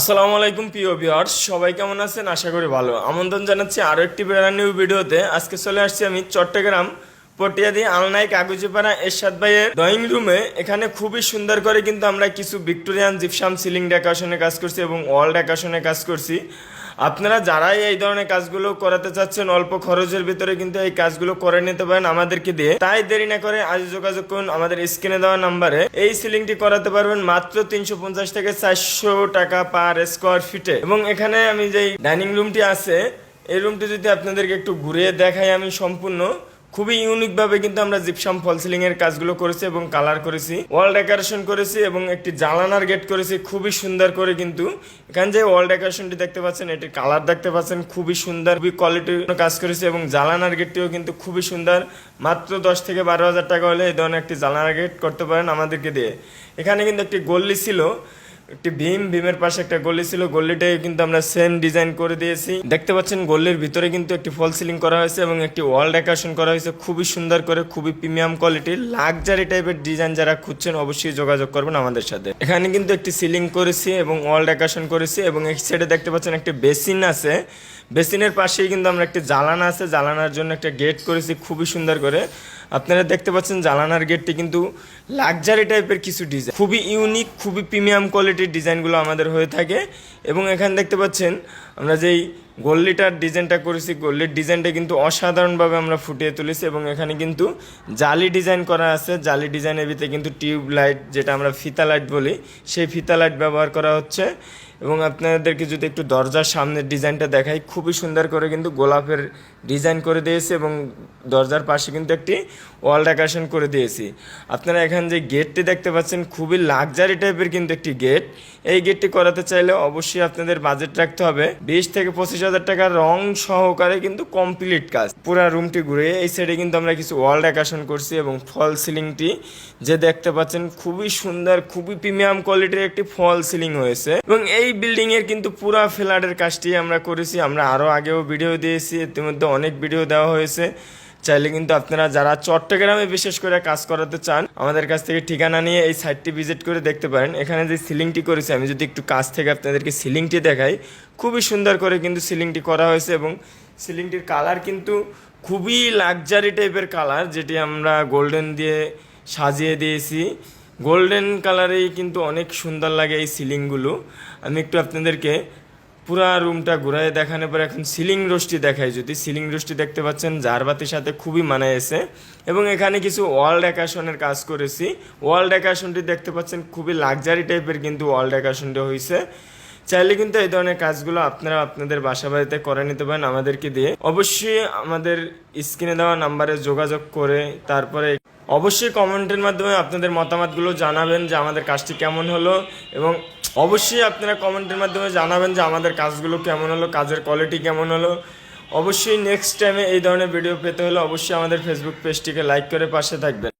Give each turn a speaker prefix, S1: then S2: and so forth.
S1: আসসালামু আলাইকুম, প্রিয় ভিউয়ার্স সবাই কেমন আছেন? আশা করি ভালো। আমন্ত্রণ জানাচ্ছি আরও একটি নিউ ভিডিওতে। আজকে চলে আসছি আমি চট্টগ্রাম পটিয়াদি আলনাই কাগজিপাড়া এরশাদ ভাইয়ের ড্রয়িং রুমে এখানে খুবই সুন্দর করে কিন্তু আমরা কিছু ভিক্টোরিয়ান জিপসাম সিলিং ডেকোরেশনের কাজ করছি এবং ওয়াল ডেকোরেশনের কাজ করছি। আপনারা যারাই এই ধরনের কাজগুলো করাতে চাচ্ছেন, অল্প খরচের ভিতরে কিন্তু এই কাজগুলো করে নিতে পারেন আমাদেরকে দিয়ে। তাই দেরি না করে আজ যোগাযোগ করুন আমাদের স্ক্রিনে দেওয়া নাম্বারে। এই সিলিংটি করাতে পারবেন মাত্র তিনশো পঞ্চাশ থেকে চারশো টাকা পার স্কোয়ার ফিটে এবং এখানে আমি যে ডাইনিং রুমটি আছে, এই রুমটি যদি আপনাদেরকে একটু ঘুরিয়ে দেখাই আমি সম্পূর্ণ। খুবই ইউনিক ভাবে কিন্তু আমরা জিপসাম ফল সিলিং এর কাজগুলো করেছি এবং কালার করেছি ওয়াল ডেকোরেশন করেছি এবং একটি জালানার গেট করেছি, খুবই সুন্দর করে কিন্তু। এখানে যে ওয়াল ডেকোরেশনটি দেখতে পাচ্ছেন, এটির কালার দেখতে পাচ্ছেন, খুবই সুন্দর, খুবই কোয়ালিটির কাজ করেছি এবং জালানার গেটটিও কিন্তু খুবই সুন্দর। মাত্র দশ থেকে বারো হাজার টাকা হলে এই ধরনের একটি জালানার গেট করতে পারেন আমাদেরকে দিয়ে। এখানে কিন্তু একটি গল্লি ছিল একটি ভীম, ভীমের পাশে একটা গল্লি ছিল। গল্লিটাই কিন্তু আমরা সেম ডিজাইন করে দিয়েছি। দেখতে পাচ্ছেন গল্লির ভিতরে কিন্তু একটি ফল সিলিং করা হয়েছে এবং একটি ওয়াল ডেকোরেশন করা হয়েছে। খুবই সুন্দর করে, খুবই প্রিমিয়াম কোয়ালিটির লাক্সারি টাইপের ডিজাইন যারা খুঁজছেন অবশ্যই যোগাযোগ করবেন আমাদের সাথে। এখানে কিন্তু একটি সিলিং করেছি এবং ওয়াল ডেকোরেশন করেছি এবং এই সাইডে দেখতে পাচ্ছেন একটি বেসিন আছে। বেসিনের পাশেই কিন্তু আমরা একটি জ্বালানা আছে। জ্বালানার জন্য একটা গেট করেছি। খুবই সুন্দর করে। আপনারা দেখতে পাচ্ছেন জ্বালানার গেটটি কিন্তু লাক্সারি টাইপের কিছু ডিজাইন খুবই ইউনিক খুবই প্রিমিয়াম কোয়ালিটির ডিজাইনগুলো আমাদের হয়ে থাকে। এবং এখানে দেখতে পাচ্ছেন আমরা যেই গল্লিটার ডিজাইনটা করেছি, গল্লির ডিজাইনটা কিন্তু অসাধারণভাবে আমরা ফুটিয়ে তুলেছি এবং এখানে কিন্তু জালি ডিজাইন করা আছে। জালি ডিজাইনের ভিতরে কিন্তু টিউব লাইট যেটা আমরা ফিতা লাইট বলি, সেই ফিতা লাইট ব্যবহার করা হচ্ছে। এবং আপনাদেরকে যদি একটু দরজার সামনের ডিজাইনটা দেখাই, খুবই সুন্দর করে কিন্তু গোলাপের ডিজাইন করে দিয়েছি এবং দরজার পাশে কিন্তু একটি ওয়াল ডেকোরেশন করে দিয়েছি। আপনারা এখানে যে গেটটি দেখতে পাচ্ছেন, খুবই লাক্সারি টাইপের কিন্তু একটি গেট। এই গেটটি করাতে চাইলে অবশ্যই আপনাদের বাজেট রাখতে হবে। বিশ থেকে পঁচিশ হাজার টাকার রং সহকারে কিন্তু কমপ্লিট কাজ। পুরো রুমটি ঘুরে এই সাইডে কিন্তু আমরা কিছু ওয়াল ডেকোরেশন করছি এবং ফল সিলিংটি যে দেখতে পাচ্ছেন, খুবই সুন্দর, খুবই প্রিমিয়াম কোয়ালিটির একটি ফল সিলিং হয়েছে। এবং এই বিল্ডিং এর কিন্তু পুরা ফ্ল্যাটের কাজটি আমরা করেছি। আমরা আরও আগেও ভিডিও দিয়েছি, ইতিমধ্যে অনেক ভিডিও দেওয়া হয়েছে। চাইলে কিন্তু আপনারা যারা চট্টগ্রামে বিশেষ করে কাজ করাতে চান, আমাদের কাছ থেকে ঠিকানা নিয়ে এই সাইটটি ভিজিট করে দেখতে পারেন। এখানে যে সিলিংটি করেছি, আমি যদি একটু কাছ থেকে আপনাদেরকে সিলিংটি দেখাই, খুবই সুন্দর করে কিন্তু সিলিংটি করা হয়েছে এবং সিলিংটির কালার কিন্তু খুবই লাক্সারি টাইপের কালার যেটি আমরা গোল্ডেন দিয়ে সাজিয়ে দিয়েছি। গোল্ডেন কালারেই কিন্তু অনেক সুন্দর লাগে এই সিলিংগুলো। আমি একটু আপনাদেরকে পুরা রুমটা ঘুরায় দেখানোর পর এখন সিলিং রোস্টি দেখাই যদি। সিলিং রোস্টি দেখতে পাচ্ছেন জারবাতির সাথে খুবই মানায় এবং এখানে কিছু ওয়াল ডেকাশনের কাজ করেছি। ওয়াল ডেকাশনটি দেখতে পাচ্ছেন, খুবই লাক্সারি টাইপের কিন্তু ওয়াল ডেকাশনটি হয়েছে চাইলে কিন্তু এই ধরনের কাজগুলো আপনারা আপনাদের বাসা বাড়িতে করে নিতে পারেন, আমাদেরকে দিয়ে। অবশ্যই আমাদের স্ক্রিনে দেওয়া নাম্বারে যোগাযোগ করে তারপরে অবশ্যই কমেন্টের মাধ্যমে আপনাদের মতামতগুলো জানাবেন যে আমাদের কাজটি কেমন হলো এবং অবশ্যই আপনারা কমেন্টের মাধ্যমে জানাবেন যে আমাদের কাজগুলো কেমন হলো, কাজের কোয়ালিটি কেমন হলো। অবশ্যই নেক্সট টাইমে এই ধরনের ভিডিও পেতে হলে অবশ্যই আমাদের ফেসবুক পেজটিকে লাইক করে পাশে থাকবেন।